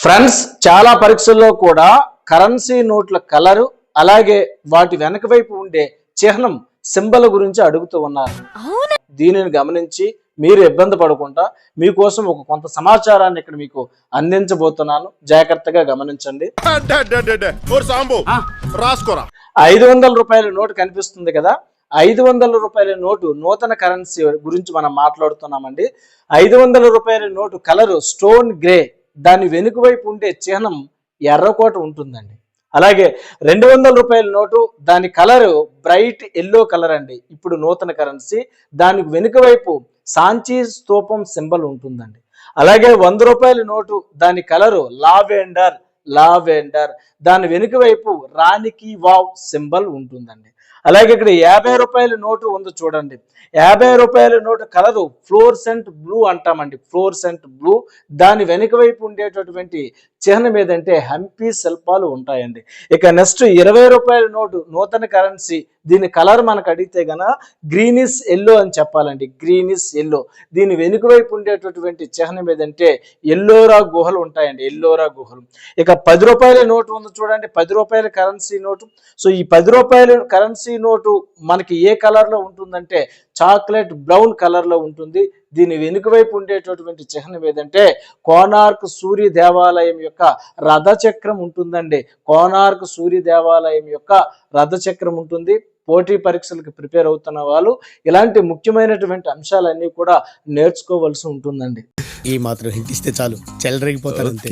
Friends చాలా పరీక్షల్లో కూడా కరెన్సీ నోట్ల కలరు అలాగే వాటి వెనక వైపు ఉండే చిహ్నం సింబల్ గురించి అడుగుతూ ఉన్నారు. దీనిని గమనించి మీరు ఇబ్బంది పడకుండా మీకోసం ఒక కొంత సమాచారాన్ని ఇక్కడ మీకు అందించబోతున్నాను. జాగ్రత్తగా గమనించండి. రాసుకోరా. ఐదు వందల రూపాయల నోటు కనిపిస్తుంది కదా? ఐదు వందల రూపాయల నోటు నూతన కరెన్సీ గురించి మనం మాట్లాడుతున్నామండి. ఐదు వందల రూపాయల నోటు కలరు స్టోన్ గ్రే. దాని వెనుక వైపు ఉండే చిహ్నం ఎర్రకోట ఉంటుందండి. అలాగే రెండు వందల రూపాయల నోటు దాని కలరు బ్రైట్ ఎల్లో కలర్ అండి. ఇప్పుడు నూతన కరెన్సీ దానికి వెనుక వైపు సాంచీ స్తూపం సింబల్ ఉంటుందండి. అలాగే వంద రూపాయల నోటు దాని కలరు లావెండర్ లావెండర్ దాని వెనుక వైపు రాణికి వావ్ సింబల్ ఉంటుందండి. అలాగే ఇక్కడ యాభై రూపాయల నోటు ఉంది చూడండి. యాభై రూపాయల నోటు కలరు ఫ్లోర్సెంట్ బ్లూ అంటామండి. Fluorescent blue. దాని వెనుక వైపు ఉండేటటువంటి చిహ్నం ఏదంటే హంపి శిల్పాలు ఉంటాయండి. ఇక నెక్స్ట్ ఇరవై రూపాయల నోటు నూతన కరెన్సీ. దీని కలర్ మనకు అడిగితే గన గ్రీనిష్ ఎల్లో అని చెప్పాలండి. Greenish yellow. దీని వెనుక వైపు ఉండేటటువంటి చిహ్నం ఏదంటే ఎల్లోరా గుహలు ఉంటాయండి. ఎల్లోరా గుహలు. ఇక పది రూపాయల నోటు ఉంది చూడండి పది రూపాయల కరెన్సీ నోటు. సో ఈ పది రూపాయల కరెన్సీ నోటు మనకి ఏ కలర్లో ఉంటుందంటే చాక్లెట్ బ్రౌన్ కలర్లో ఉంటుంది. దీని వెనుక వైపు ఉండేటటువంటి చిహ్నం ఏదంటే కోనార్క్ సూర్య దేవాలయం యొక్క రథచక్రం ఉంటుందండి. కోనార్క్ సూర్య దేవాలయం యొక్క రథచక్రం ఉంటుంది. పోటీ పరీక్షలకు ప్రిపేర్ అవుతున్న వాళ్ళు ఇలాంటి ముఖ్యమైనటువంటి అంశాలన్నీ కూడా నేర్చుకోవాల్సి ఉంటుందండి. ఈ మాత్రం హింట్ ఇస్తే చాలు. చెలరేగిపోతారు అంతే.